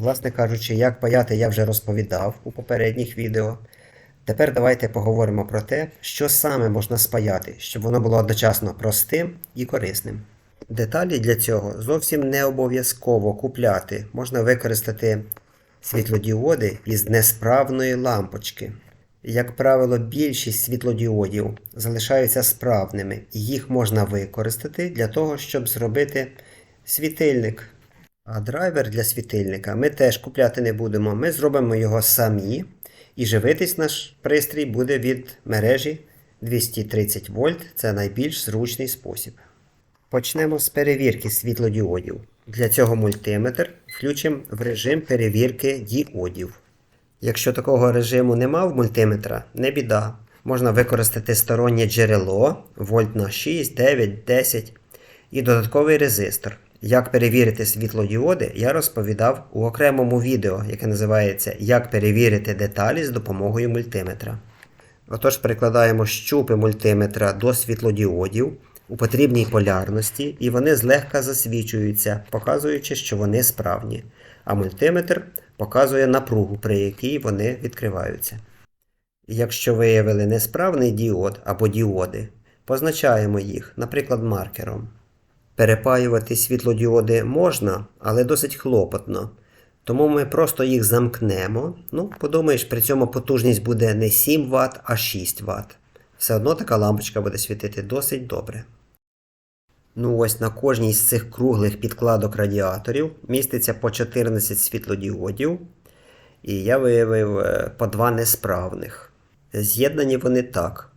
Власне кажучи, як паяти я вже розповідав у попередніх відео. Тепер давайте поговоримо про те, що саме можна спаяти, щоб воно було одночасно простим і корисним. Деталі для цього зовсім не обов'язково купляти. Можна використати світлодіоди із несправної лампочки. Як правило, більшість світлодіодів залишаються справними, і їх можна використати для того, щоб зробити світильник. А драйвер для світильника ми теж купляти не будемо. Ми зробимо його самі, і живитись наш пристрій буде від мережі 230 вольт. Це найбільш зручний спосіб. Почнемо з перевірки світлодіодів. Для цього мультиметр включимо в режим перевірки діодів. Якщо такого режиму нема в мультиметра, не біда. Можна використати стороннє джерело вольт на 6, 9, 10 і додатковий резистор. Як перевірити світлодіоди, я розповідав у окремому відео, яке називається Як перевірити деталі з допомогою мультиметра. Отож, прикладаємо щупи мультиметра до світлодіодів у потрібній полярності, і вони злегка засвічуються, показуючи, що вони справні. А мультиметр показує напругу, при якій вони відкриваються. Якщо виявили несправний діод або діоди, позначаємо їх, наприклад, маркером. Перепаювати світлодіоди можна, але досить хлопотно. Тому ми просто їх замкнемо. Ну, подумаєш, при цьому потужність буде не 7 Вт, а 6 Вт. Все одно така лампочка буде світити досить добре. Ну ось на кожній з цих круглих підкладок радіаторів міститься по 14 світлодіодів. І я виявив е, по два несправних. З'єднані вони так.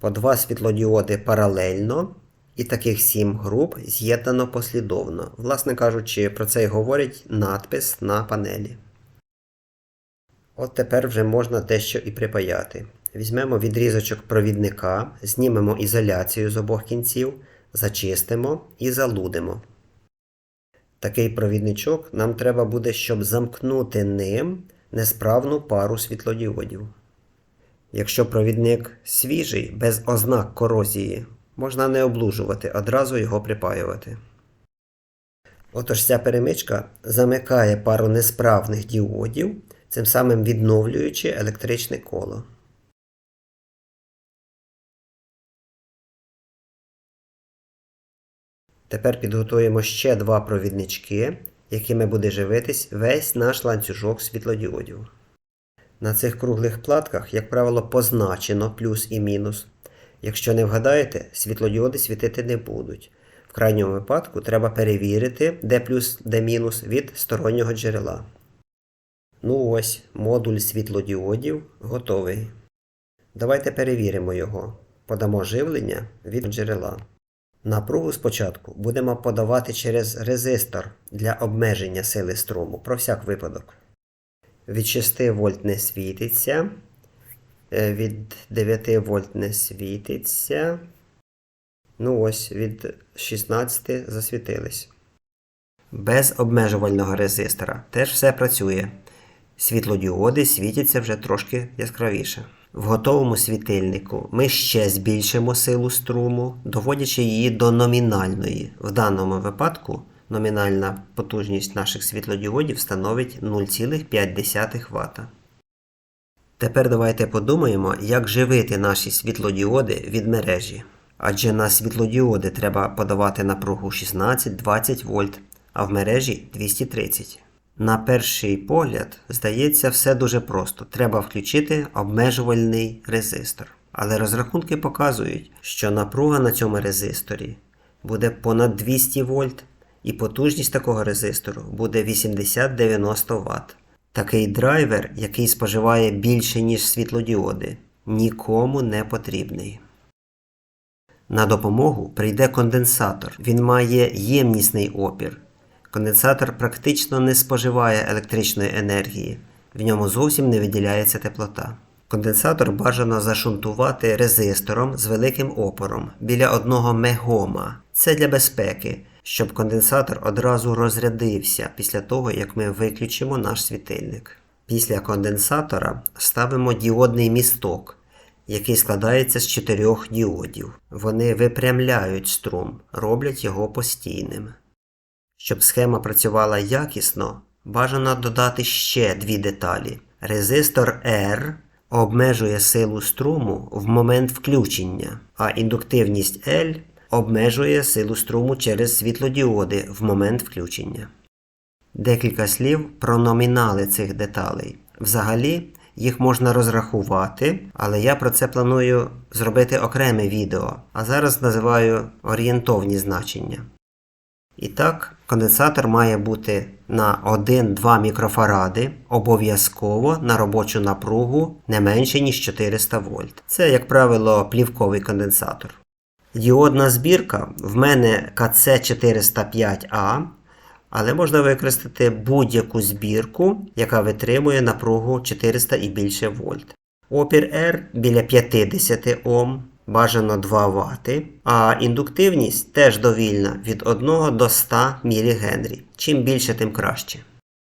По два світлодіоди паралельно, і таких 7 груп з'єднано послідовно. Власне кажучи, про це й говорить надпис на панелі. От тепер вже можна дещо і припаяти. Візьмемо відрізочок провідника, знімемо ізоляцію з обох кінців, зачистимо і залудимо. Такий провідничок нам треба буде, щоб замкнути ним несправну пару світлодіодів. Якщо провідник свіжий, без ознак корозії, можна не облужувати, одразу його припаювати. Отож ця перемичка замикає пару несправних діодів, цим самим відновлюючи електричне коло. Тепер підготуємо ще два провіднички, якими буде живитись весь наш ланцюжок світлодіодів. На цих круглих платках, як правило, позначено плюс і мінус. Якщо не вгадаєте, світлодіоди світити не будуть. В крайньому випадку треба перевірити, де плюс, де мінус від стороннього джерела. Ну ось, модуль світлодіодів готовий. Давайте перевіримо його. Подамо живлення від джерела. Напругу спочатку будемо подавати через резистор для обмеження сили струму про всяк випадок. Від 6 вольт не світиться. Е, Від 9 вольт не світиться. Ну ось, від 16 засвітились. Без обмежувального резистора теж все працює. Світлодіоди світяться вже трошки яскравіше. В готовому світильнику ми ще збільшимо силу струму, доводячи її до номінальної. В даному випадку номінальна потужність наших світлодіодів становить 0,5 Вт. Тепер давайте подумаємо, як живити наші світлодіоди від мережі. Адже на світлодіоди треба подавати напругу 16-20 вольт, а в мережі 230. На перший погляд, здається, все дуже просто. Треба включити обмежувальний резистор. Але розрахунки показують, що напруга на цьому резисторі буде понад 200 вольт, і потужність такого резистору буде 80-90 Вт. Такий драйвер, який споживає більше, ніж світлодіоди, нікому не потрібний. На допомогу прийде конденсатор. Він має ємнісний опір. Конденсатор практично не споживає електричної енергії, в ньому зовсім не виділяється теплота. Конденсатор бажано зашунтувати резистором з великим опором біля одного мегома. Це для безпеки, щоб конденсатор одразу розрядився після того, як ми виключимо наш світильник. Після конденсатора ставимо діодний місток, який складається з чотирьох діодів. Вони випрямляють струм, роблять його постійним. Щоб схема працювала якісно, Бажано додати ще дві деталі. Резистор R обмежує силу струму в момент включення, а індуктивність L обмежує силу струму через світлодіоди в момент включення. Декілька слів про номінали цих деталей. Взагалі, їх можна розрахувати, але я про це планую зробити окреме відео, а зараз називаю орієнтовні значення. І так, конденсатор має бути на 1-2 мікрофаради обов'язково на робочу напругу не менше, ніж 400 вольт. Це, як правило, плівковий конденсатор. Діодна збірка в мене КЦ405А, але можна використати будь-яку збірку, яка витримує напругу 400 і більше вольт. Опір R біля 50 Ом, бажано 2 Вт, а індуктивність теж довільна від 1 до 100 мГ. Чим більше, тим краще.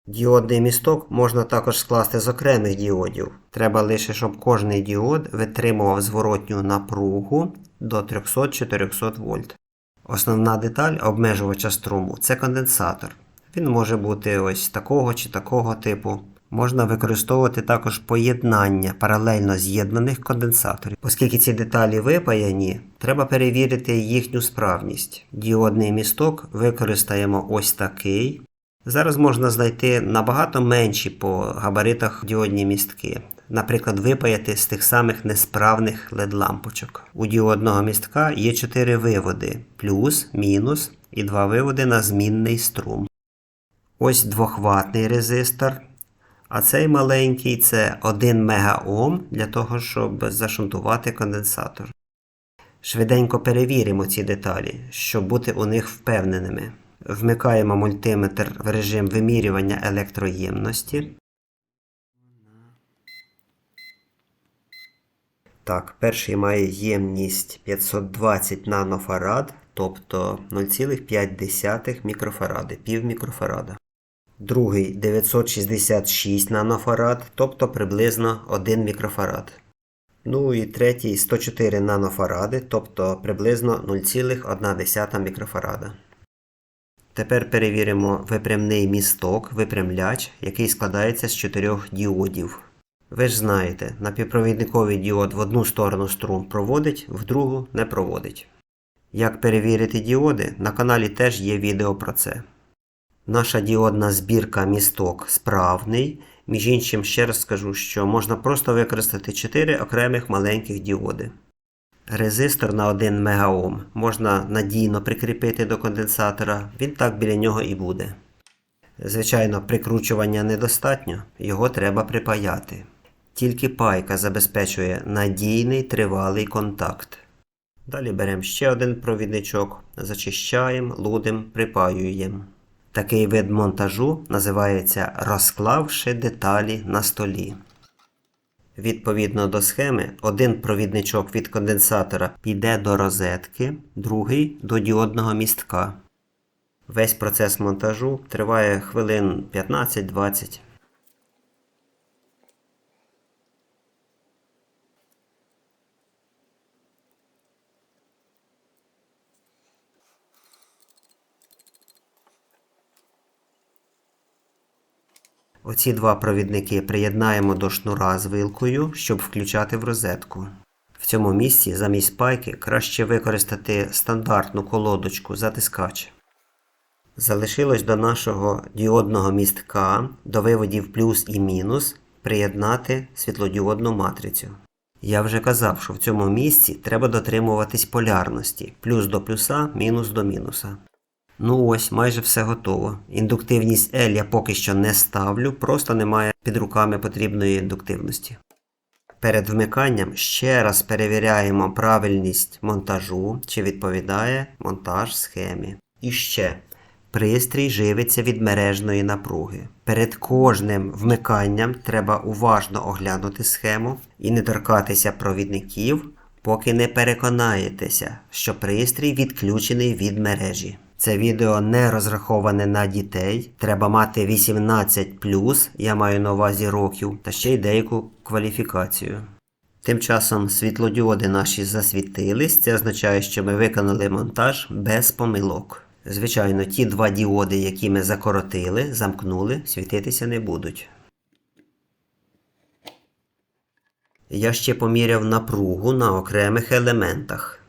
Діодний місток можна також скласти з окремих діодів. Треба лише, щоб кожний діод витримував зворотню напругу до 300-400 вольт. Основна деталь обмежувача струму це конденсатор. Він може бути ось такого чи такого типу. Можна використовувати також поєднання паралельно з'єднаних конденсаторів. Оскільки ці деталі випаяні, треба перевірити їхню справність. Діодний місток використаємо ось такий. Зараз можна знайти набагато менші по габаритах діодні містки. Наприклад, випаяти з тих самих несправних LED-лампочок. У діодного містка є 4 виводи: плюс, мінус і 2 виводи на змінний струм. Ось двохватний резистор. А цей маленький це 1 мегаом для того, щоб зашунтувати конденсатор. Швиденько перевіримо ці деталі, щоб бути у них впевненими. Вмикаємо мультиметр в режим вимірювання електроємності. Так, перший має ємність 520 нанофарад, тобто 0,5 мікрофаради, пів мікрофарада. Другий 966 нанофарад, тобто приблизно 1 мікрофарад. Ну і третій 104 нанофаради, тобто приблизно 0,1 мікрофарада. Тепер перевіримо випрямний місток, випрямляч, який складається з чотирьох діодів. Ви ж знаєте, напівпровідниковий діод в одну сторону струм проводить, в другу не проводить. Як перевірити діоди, на каналі теж є відео про це. Наша діодна збірка місток справний. Між іншим, ще раз скажу, що можна просто використати 4 окремих маленьких діоди. Резистор на 1 мегаом можна надійно прикріпити до конденсатора, він так біля нього і буде. Звичайно, прикручування недостатньо, його треба припаяти. Тільки пайка забезпечує надійний тривалий контакт. Далі беремо ще один провідничок, зачищаємо, лудим, припаюємо. Такий вид монтажу називається розклавши деталі на столі. Відповідно до схеми, один провідничок від конденсатора піде до розетки, другий до діодного містка. Весь процес монтажу триває хвилин 15-20. Оці два провідники приєднаємо до шнура з вилкою, щоб включати в розетку. В цьому місці замість пайки краще використати стандартну колодочку затискач. Залишилось до нашого діодного містка до виводів плюс і мінус приєднати світлодіодну матрицю. Я вже казав, що в цьому місці треба дотримуватись полярності плюс до плюса, мінус до мінуса. Ну ось, майже все готово. Індуктивність L я поки що не ставлю, просто немає під руками потрібної індуктивності. Перед вмиканням ще раз перевіряємо правильність монтажу, чи відповідає монтаж схемі. І ще. Пристрій живиться від мережної напруги. Перед кожним вмиканням треба уважно оглянути схему і не торкатися провідників, поки не переконаєтеся, що пристрій відключений від мережі. Це відео не розраховане на дітей. Треба мати 18, я маю на увазі років, та ще й деяку кваліфікацію. Тим часом світлодіоди наші засвітились, це означає, що ми виконали монтаж без помилок. Звичайно, ті два діоди, які ми закоротили, замкнули, світитися не будуть. Я ще поміряв напругу на окремих елементах.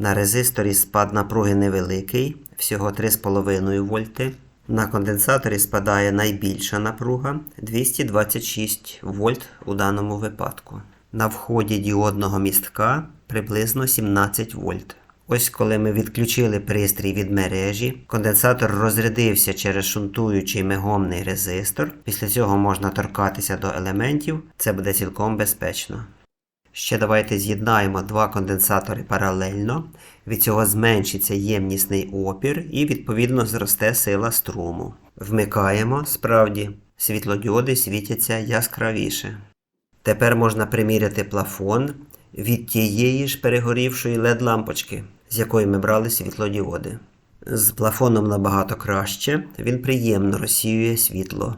На резисторі спад напруги невеликий, всього 3,5 вольти. На конденсаторі спадає найбільша напруга 226 вольт у даному випадку. На вході діодного містка приблизно 17 вольт. Ось коли ми відключили пристрій від мережі, конденсатор розрядився через шунтуючий мегомний резистор. Після цього можна торкатися до елементів, це буде цілком безпечно. Ще давайте з'єднаємо два конденсатори паралельно. Від цього зменшиться ємнісний опір і відповідно зросте сила струму. Вмикаємо, справді, світлодіоди світяться яскравіше. Тепер можна приміряти плафон від тієї ж перегорівшої LED-лампочки, з якої ми брали світлодіоди. З плафоном набагато краще, він приємно розсіює світло.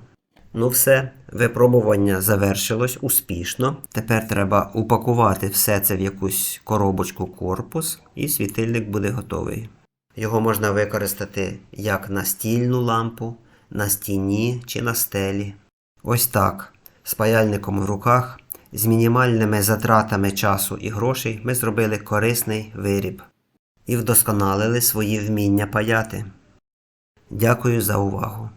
Ну все, випробування завершилось успішно. Тепер треба упакувати все це в якусь коробочку корпус, і світильник буде готовий. Його можна використати як настільну лампу, на стіні чи на стелі. Ось так, з паяльником в руках, з мінімальними затратами часу і грошей ми зробили корисний виріб і вдосконалили свої вміння паяти. Дякую за увагу!